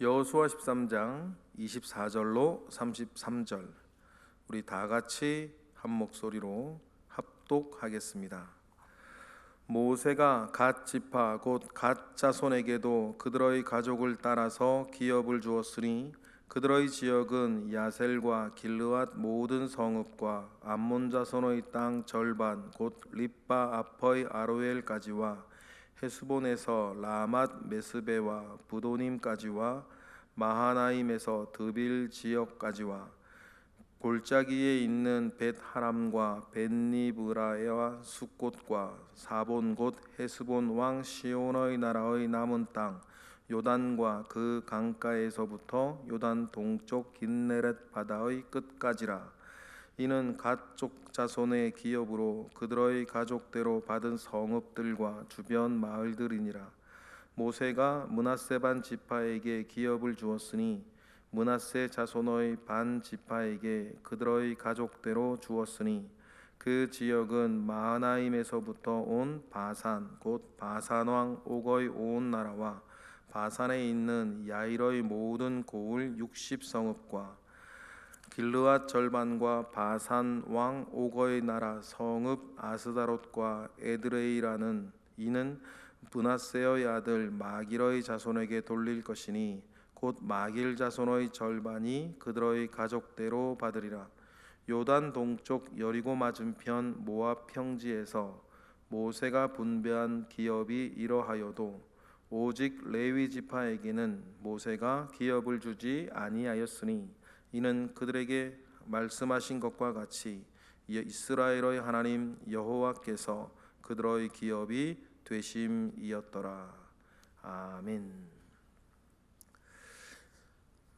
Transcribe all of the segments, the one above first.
여호수아 13장 24절로 33절 우리 다 같이 한 목소리로 합독하겠습니다. 모세가 갓 지파 곧 갓 자손에게도 그들의 가족을 따라서 기업을 주었으니 그들의 지역은 야셀과 길르앗 모든 성읍과 암몬 자손의 땅 절반 곧 립바 앞의 아로엘까지와 헤스본에서 라맛 메스베와 부도님까지와 마하나임에서 드빌 지역까지와 골짜기에 있는 벳 하람과 벳니브라와 숫곳과 사본 곧 헤스본 왕 시온의 나라의 남은 땅 요단과 그 강가에서부터 요단 동쪽 긴네렛 바다의 끝까지라 이는 갓족 자손의 기업으로 그들의 가족대로 받은 성읍들과 주변 마을들이니라. 모세가 문하세 반 지파에게 기업을 주었으니 문하세 자손의 반 지파에게 그들의 가족대로 주었으니 그 지역은 마하나임에서부터 온 바산 곧 바산 왕 옥의 온 나라와 바산에 있는 야일의 모든 고을 60 성읍과 길르앗 절반과 바산 왕 옥의 나라 성읍 아스다롯과 에드레이라는 이는 브나세의 아들 마길의 자손에게 돌릴 것이니 곧 마길 자손의 절반이 그들의 가족대로 받으리라. 요단 동쪽 여리고 맞은편 모압 평지에서 모세가 분배한 기업이 이러하여도 오직 레위 지파에게는 모세가 기업을 주지 아니하였으니 이는 그들에게 말씀하신 것과 같이 이스라엘의 하나님 여호와께서 그들의 기업이 되심이었더라. 아멘.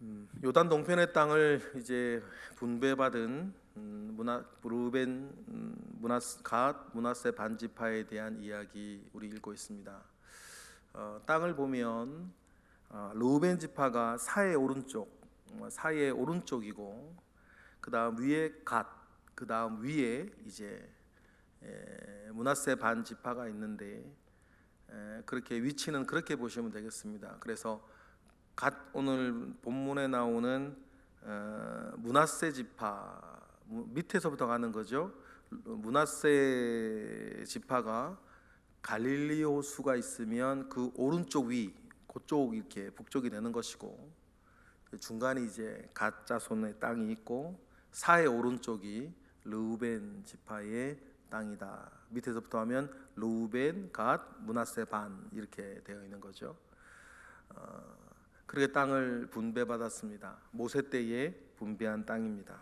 음, 요단 동편의 땅을 이제 분배받은 음, 문하 루벤 음, 문하스 갓 문하세 반지파에 대한 이야기 우리 읽고 있습니다. 어, 땅을 보면 어, 루벤 지파가 사의 오른쪽 어, 사의 오른쪽이고 그 다음 위에 갓, 그 다음 위에 이제 에, 문하세 반 지파가 있는데 에, 그렇게 위치는 그렇게 보시면 되겠습니다. 그래서 갓 오늘 본문에 나오는 어, 문하세 지파 밑에서부터 가는 거죠. 문하세 지파가 갈릴리 호수가 있으면 그 오른쪽 위 그쪽 이렇게 북쪽이 되는 것이고 그 중간에 이제 갓 자손의 땅이 있고 사의 오른쪽이 르우벤 지파의 땅이다. 밑에서부터 하면 르우벤, 갓, 문하세 반 이렇게 되어 있는 거죠. 어, 그렇게 땅을 분배받았습니다. 모세 때에 분배한 땅입니다.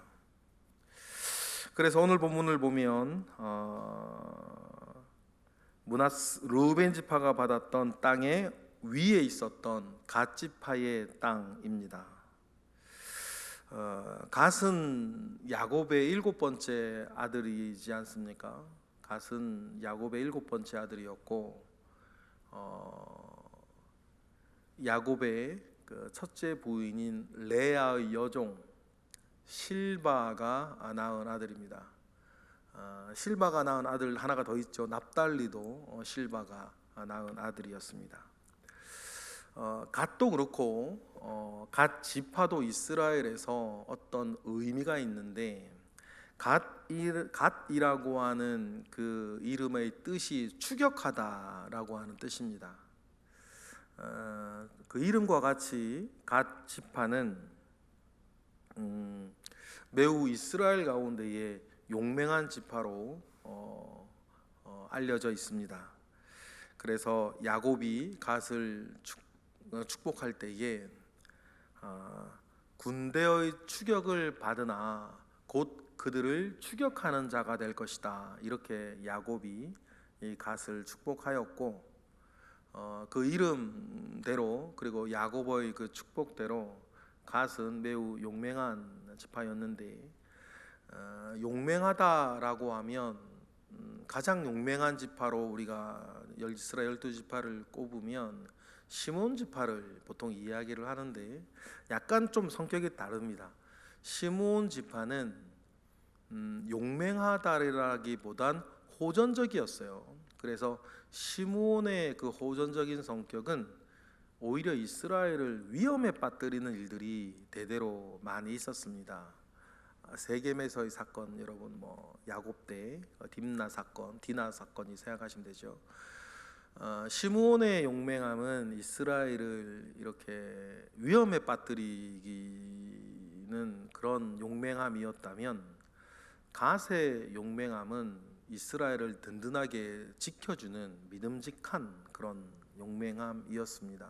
그래서 오늘 본문을 보면 어, 문하스 르우벤 지파가 받았던 땅의 위에 있었던 갓 지파의 땅입니다. 어, 갓은 야곱의 일곱 번째 아들이지 않습니까? 갓은 야곱의 일곱 번째 아들이었고 어, 야곱의 그 첫째 부인인 레아의 여종 실바가 낳은 아들입니다. 어, 실바가 낳은 아들 하나가 더 있죠. 납달리도 어, 실바가 낳은 아들이었습니다. 어, 갓도 그렇고 어, 갓 지파도 이스라엘에서 어떤 의미가 있는데 갓일, 갓이라고 하는 그 이름의 뜻이 추격하다라고 하는 뜻입니다. 어, 그 이름과 같이 갓 지파는 음, 매우 이스라엘 가운데에 용맹한 지파로 어, 어, 알려져 있습니다. 그래서 야곱이 갓을 축, 어, 축복할 때에 어, 군대의 추격을 받으나 곧 그들을 추격하는 자가 될 것이다. 이렇게 야곱이 이 갓을 축복하였고 어, 그 이름대로 그리고 야곱의 그 축복대로 갓은 매우 용맹한 지파였는데 어, 용맹하다라고 하면 음, 가장 용맹한 지파로 우리가 이스라엘 열두 지파를 꼽으면 시몬 지파를 보통 이야기를 하는데 약간 좀 성격이 다릅니다. 시몬 지파는 음, 용맹하다라기보단 호전적이었어요. 그래서 시몬의 그 호전적인 성격은 오히려 이스라엘을 위험에 빠뜨리는 일들이 대대로 많이 있었습니다. 아, 세겜에서의 사건 여러분 뭐 야곱 때 어, 딥나 사건, 디나 사건이 생각하시면 되죠. 어, 시므온의 용맹함은 이스라엘을 이렇게 위험에 빠뜨리기는 그런 용맹함이었다면 가세 용맹함은 이스라엘을 든든하게 지켜주는 믿음직한 그런 용맹함이었습니다.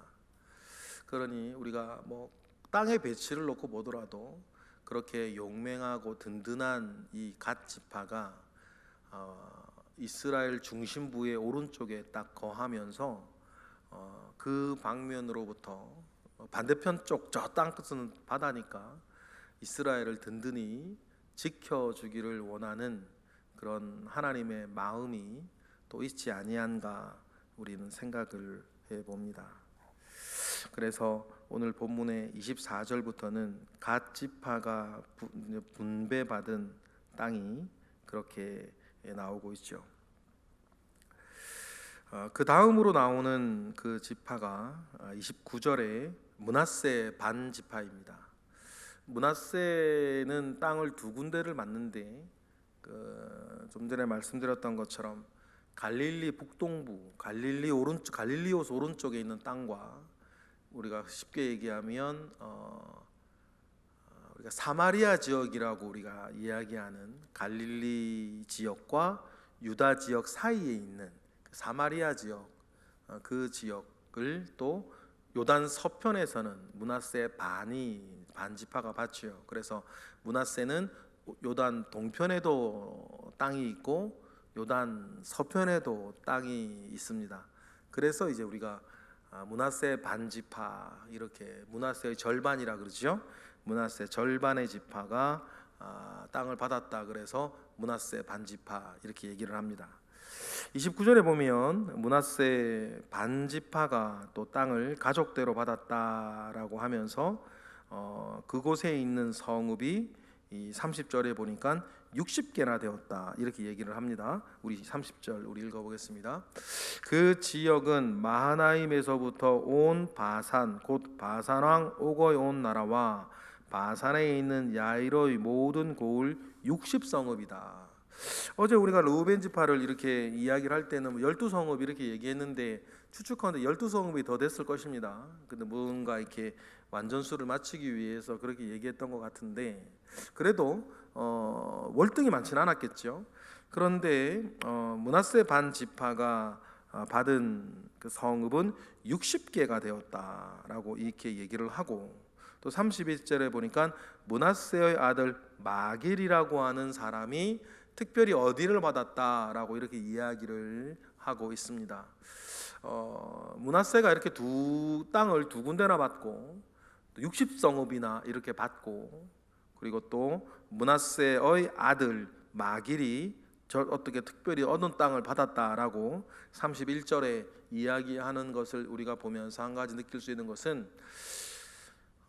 그러니 우리가 뭐 땅의 배치를 놓고 보더라도 그렇게 용맹하고 든든한 이 갓 지파가 어, 이스라엘 중심부의 오른쪽에 딱 거하면서 어, 그 방면으로부터 반대편 쪽 저 땅 끝은 바다니까 이스라엘을 든든히 지켜주기를 원하는 그런 하나님의 마음이 또 있지 아니한가 우리는 생각을 해봅니다. 그래서 오늘 본문의 24절부터는 갓 지파가 분- 분배받은 땅이 그렇게 나오고 있죠. 어, 그 다음으로 나오는 그 지파가 29절에 문하세 반 지파입니다. 문하세는 땅을 두 군데를 맡는데 그, 좀 전에 말씀드렸던 것처럼 갈릴리 북동부, 갈릴리 오른쪽, 갈릴리오스 오른쪽에 있는 땅과 우리가 쉽게 얘기하면 어, 어, 우리가 사마리아 지역이라고 우리가 이야기하는 갈릴리 지역과 유다 지역 사이에 있는 그 사마리아 지역 어, 그 지역을 또 요단 서편에서는 문하세 반이 반지파가 받지요. 그래서 문하세는 요단 동편에도 땅이 있고 요단 서편에도 땅이 있습니다. 그래서 이제 우리가 아, 문하세 반지파 이렇게 문하세의 절반이라 그러죠. 문하세 절반의 지파가 아, 땅을 받았다 그래서 문하세 반지파 이렇게 얘기를 합니다. 29절에 보면 문하세 반지파가 또 땅을 가족대로 받았다라고 하면서 어, 그곳에 있는 성읍이 이 30절에 보니까 60개나 되었다 이렇게 얘기를 합니다. 우리 30절 우리 읽어보겠습니다. 그 지역은 마하나임에서부터 온 바산 곧 바산 왕 오거의 온 나라와 바산에 있는 야이로의 모든 고을 60성읍이다. 어제 우리가 루벤 지파를 이렇게 이야기를 할 때는 뭐 12성읍 이렇게 얘기했는데 추측하는데 12성읍이 더 됐을 것입니다. 근데 뭔가 이렇게 완전수를 맞추기 위해서 그렇게 얘기했던 것 같은데 그래도 어, 월등히 많지는 않았겠죠. 그런데 어, 문하세 반 지파가 어, 받은 그 성읍은 60개가 되었다라고 이렇게 얘기를 하고 또 31절에 보니까 문하세의 아들 마길이라고 하는 사람이 특별히 어디를 받았다라고 이렇게 이야기를 하고 있습니다. 어, 문하세가 이렇게 두 땅을 두 군데나 받고 60성읍이나 이렇게 받고 그리고 또 문하세의 아들 마길이 저 어떻게 특별히 얻은 땅을 받았다라고 31절에 이야기하는 것을 우리가 보면서 한 가지 느낄 수 있는 것은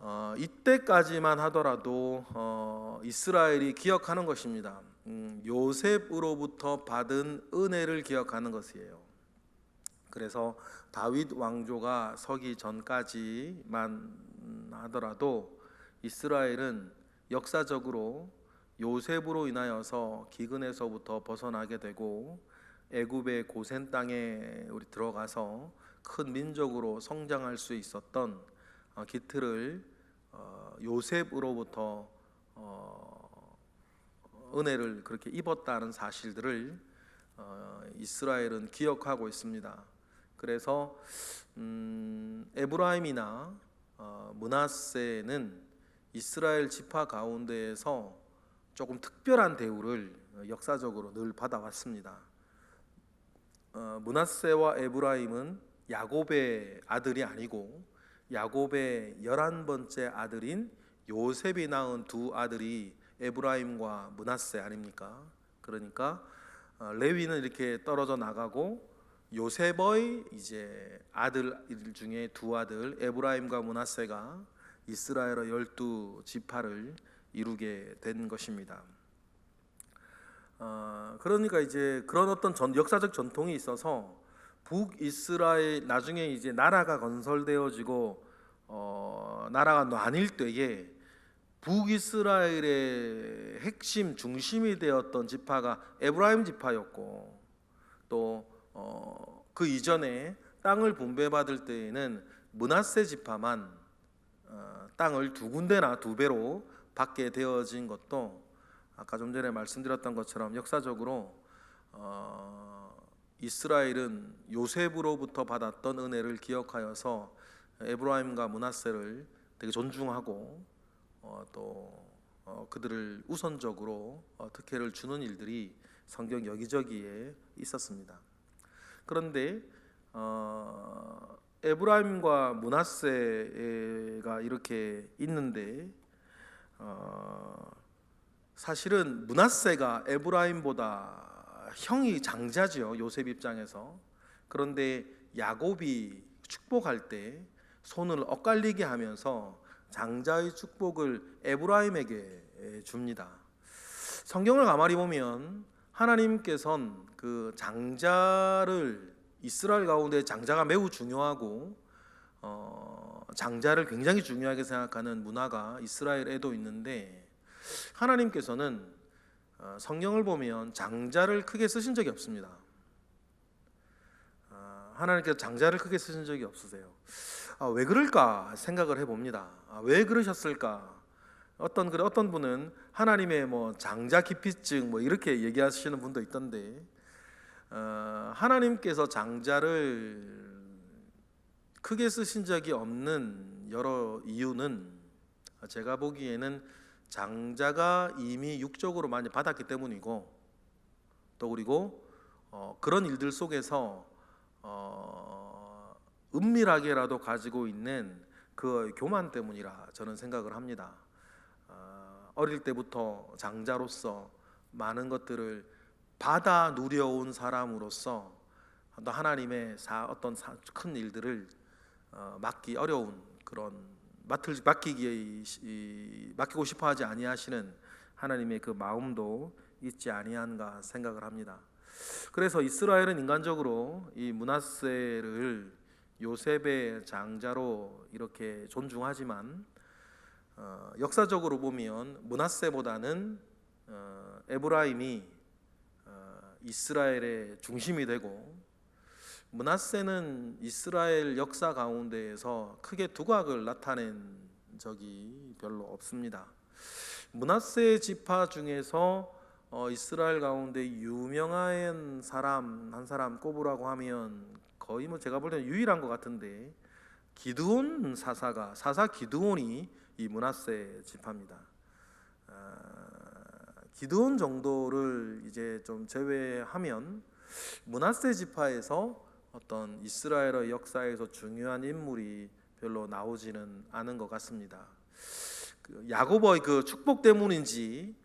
어, 이때까지만 하더라도 어, 이스라엘이 기억하는 것입니다. 음, 요셉으로부터 받은 은혜를 기억하는 것이에요. 그래서 다윗 왕조가 서기 전까지만 하더라도 이스라엘은 역사적으로 요셉으로 인하여서 기근에서부터 벗어나게 되고 애굽의 고센 땅에 우리 들어가서 큰 민족으로 성장할 수 있었던 어, 기틀을 어, 요셉으로부터 어, 은혜를 그렇게 입었다는 사실들을 어, 이스라엘은 기억하고 있습니다. 그래서 음, 에브라임이나 어, 문하세는 이스라엘 지파 가운데에서 조금 특별한 대우를 역사적으로 늘 받아왔습니다. 어, 문하세와 에브라임은 야곱의 아들이 아니고 야곱의 열한 번째 아들인 요셉이 낳은 두 아들이 에브라임과 문하세 아닙니까? 그러니까 어, 레위는 이렇게 떨어져 나가고 요셉의 이제 아들 중에 두 아들 에브라임과 문하세가 이스라엘의 열두 지파를 이루게 된 것입니다. 어, 그러니까 이제 그런 어떤 전, 역사적 전통이 있어서 북이스라엘 나중에 이제 나라가 건설되어지고 어, 나라가 나뉠 때에 북이스라엘의 핵심 중심이 되었던 지파가 에브라임 지파였고 또그 이전에 땅을 분배받을 때에는 문하세 지파만 어, 땅을 두 군데나 두 배로 받게 되어진 것도 아까 좀 전에 말씀드렸던 것처럼 역사적으로 어, 이스라엘은 요셉으로부터 받았던 은혜를 기억하여서 에브라임과 문하세를 되게 존중하고 어, 또 어, 그들을 우선적으로 어, 특혜를 주는 일들이 성경 여기저기에 있었습니다. 그런데 어, 에브라임과 문하세가 이렇게 있는데 어, 사실은 문하세가 에브라임보다 형이 장자지요 요셉 입장에서 그런데 야곱이 축복할 때 손을 엇갈리게 하면서 장자의 축복을 에브라임에게 줍니다. 성경을 가만히 보면 하나님께선 그 장자를 이스라엘 가운데 장자가 매우 중요하고 어, 장자를 굉장히 중요하게 생각하는 문화가 이스라엘에도 있는데 하나님께서는 어, 성경을 보면 장자를 크게 쓰신 적이 없습니다. 어, 하나님께서 장자를 크게 쓰신 적이 없으세요. 아, 왜 그럴까 생각을 해봅니다. 아, 왜 그러셨을까? 어떤 그 어떤 분은 하나님의 뭐 장자 기피증 뭐 이렇게 얘기하시는 분도 있던데 어, 하나님께서 장자를 크게 쓰신 적이 없는 여러 이유는 제가 보기에는 장자가 이미 육적으로 많이 받았기 때문이고 또 그리고 어, 그런 일들 속에서 어, 은밀하게라도 가지고 있는 그 교만 때문이라 저는 생각을 합니다. 어, 어릴 때부터 장자로서 많은 것들을 받아 누려온 사람으로서 또 하나님의 사, 어떤 사, 큰 일들을 어, 맡기 어려운 그런 맡을 맡기기 이, 맡기고 싶어하지 아니하시는 하나님의 그 마음도 있지 아니한가 생각을 합니다. 그래서 이스라엘은 인간적으로 이 문하세를 요셉의 장자로 이렇게 존중하지만 어, 역사적으로 보면 문하세보다는 어, 에브라임이 어, 이스라엘의 중심이 되고 문하세는 이스라엘 역사 가운데에서 크게 두각을 나타낸 적이 별로 없습니다. 문하세 지파 중에서 어, 이스라엘 가운데 유명한 사람 한 사람 꼽으라고 하면 거의 뭐 제가 볼 때는 유일한 것 같은데 기드온 사사가 사사 기드온이 이 문하세 지파입니다. 아, 기드온 정도를 이제 좀 제외하면 문하세 지파에서 어떤 이스라엘의 역사에서 중요한 인물이 별로 나오지는 않은 것 같습니다. 그 야곱의 그 축복 때문인지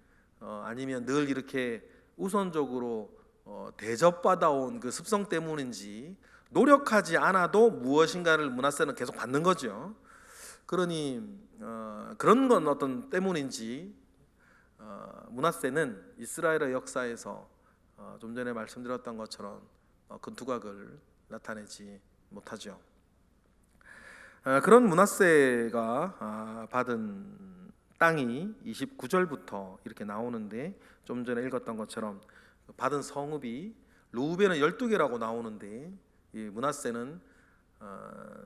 어, 아니면 늘 이렇게 우선적으로 어, 대접받아온 그 습성 때문인지 노력하지 않아도 무엇인가를 문하세는 계속 받는 거죠. 그러니 어, 그런 건 어떤 때문인지 어, 문하세는 이스라엘의 역사에서 어, 좀 전에 말씀드렸던 것처럼 어, 큰 두각을 나타내지 못하죠. 아, 그런 문하세가 아, 받은 땅이 29절부터 이렇게 나오는데 좀 전에 읽었던 것처럼 받은 성읍이 루벤은 12개라고 나오는데 이 문하세는 어,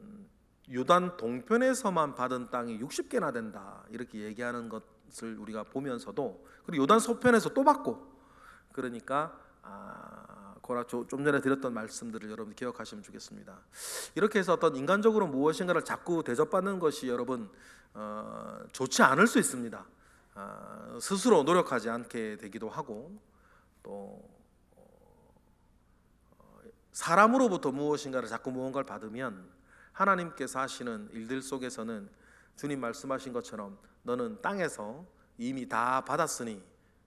요단 동편에서만 받은 땅이 60개나 된다 이렇게 얘기하는 것을 우리가 보면서도 그리고 요단 서편에서 또 받고 그러니까 아, 고라 좀 전에 드렸던 말씀들을 여러분 기억하시면 좋겠습니다. 이렇게 해서 어떤 인간적으로 무엇인가를 자꾸 대접받는 것이 여러분 어, 좋지 않을 수 있습니다. 어, 스스로 노력하지 않게 되기도 하고 또 어, 사람으로부터 무엇인가를 자꾸 무언가를 받으면 하나님께서 하시는 일들 속에서는 주님 말씀하신 것처럼 너는 땅에서 이미 다 받았으니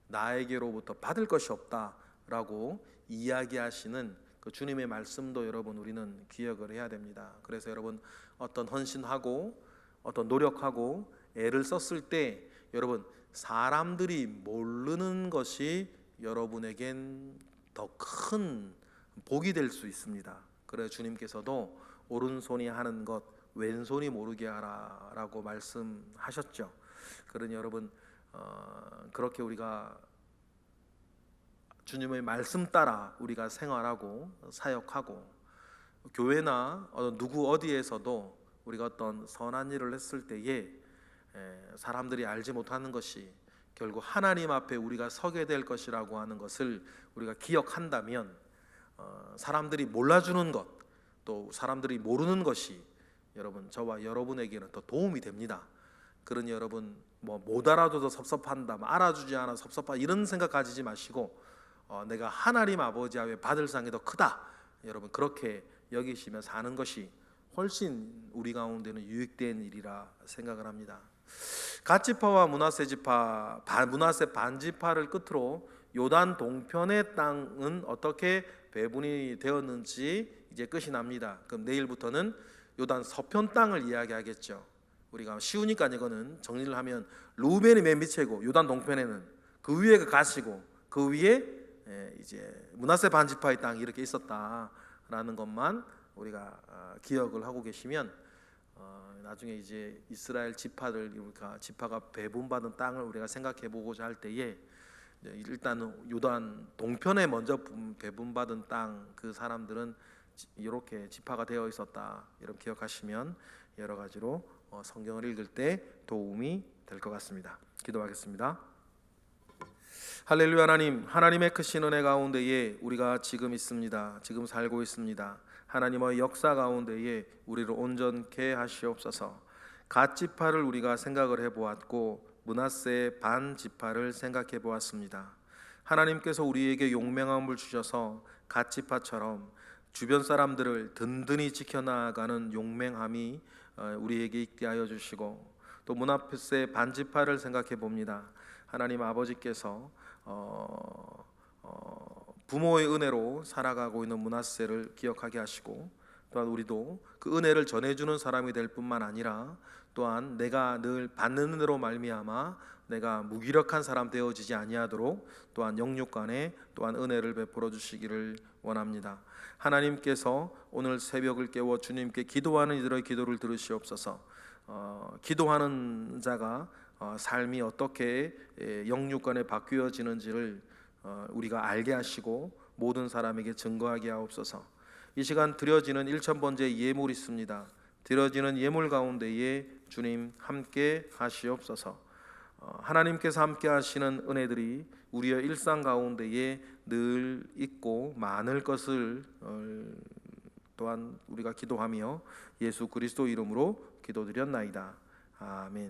나에게로부터 받을 것이 없다라고 이야기하시는 그 주님의 말씀도 여러분 우리는 기억을 해야 됩니다. 그래서 여러분 어떤 헌신하고 어떤 노력하고 애를 썼을 때 여러분 사람들이 모르는 것이 여러분에겐 더 큰 복이 될 수 있습니다. 그래 주님께서도 오른손이 하는 것 왼손이 모르게 하라라고 말씀하셨죠. 그러니 여러분 어, 그렇게 우리가 주님의 말씀 따라 우리가 생활하고 사역하고 교회나 누구 어디에서도 우리가 어떤 선한 일을 했을 때에 에, 사람들이 알지 못하는 것이 결국 하나님 앞에 우리가 서게 될 것이라고 하는 것을 우리가 기억한다면 어, 사람들이 몰라주는 것, 또 사람들이 모르는 것이 여러분 저와 여러분에게는 더 도움이 됩니다. 그러니 여러분 뭐 못 알아줘도 섭섭한다, 뭐 알아주지 않아 섭섭하 이런 생각 가지지 마시고 어, 내가 하나님 아버지 앞에 받을 상이 더 크다. 여러분 그렇게 여기시며 사는 것이 훨씬 우리 가운데는 유익된 일이라 생각을 합니다. 갓지파와 문하세 지파, 반- 문하세 반지파를 끝으로 요단 동편의 땅은 어떻게 배분이 되었는지 이제 끝이 납니다. 그럼 내일부터는 요단 서편 땅을 이야기하겠죠. 우리가 쉬우니까 이거는 정리를 하면 루벤이 맨 밑이고 요단 동편에는 그 위에 그 가시고 그 위에 예, 이제 문하세 반지파의 땅이 이렇게 있었다라는 것만 우리가 아, 기억을 하고 계시면 어, 나중에 이제 이스라엘 지파들 우리가 지파가 배분받은 땅을 우리가 생각해 보고자 할 때에 일단은 요단 동편에 먼저 분- 배분받은 땅 그 사람들은 지- 이렇게 지파가 되어 있었다 이렇게 기억하시면 여러 가지로 어, 성경을 읽을 때 도움이 될 것 같습니다. 기도하겠습니다. 할렐루야 하나님 하나님의 크신 은혜 가운데에 우리가 지금 있습니다. 지금 살고 있습니다. 하나님의 역사 가운데에 우리를 온전케 하시옵소서. 갓 지파를 우리가 생각을 해 보았고 문하세 반 지파를 생각해 보았습니다. 하나님께서 우리에게 용맹함을 주셔서 갓 지파처럼 주변 사람들을 든든히 지켜나가는 용맹함이 어, 우리에게 있게 하여 주시고 또 문하세 반 지파를 생각해 봅니다. 하나님 아버지께서 어, 어, 부모의 은혜로 살아가고 있는 문하세를 기억하게 하시고 또한 우리도 그 은혜를 전해주는 사람이 될 뿐만 아니라 또한 내가 늘 받는 은혜로 말미암아 내가 무기력한 사람 되어지지 아니하도록 또한 영육간에 또한 은혜를 베풀어 주시기를 원합니다. 하나님께서 오늘 새벽을 깨워 주님께 기도하는 이들의 기도를 들으시옵소서. 어, 기도하는 자가 어, 삶이 어떻게 에, 영육간에 바뀌어지는지를 어, 우리가 알게 하시고 모든 사람에게 증거하게 하옵소서. 이 시간 드려지는 1천번째 예물이 있습니다. 드려지는 예물 가운데에 주님 함께 하시옵소서. 어, 하나님께서 함께 하시는 은혜들이 우리의 일상 가운데에 늘 있고 많을 것을 어, 또한 우리가 기도하며 예수 그리스도 이름으로 기도드렸나이다. 아멘.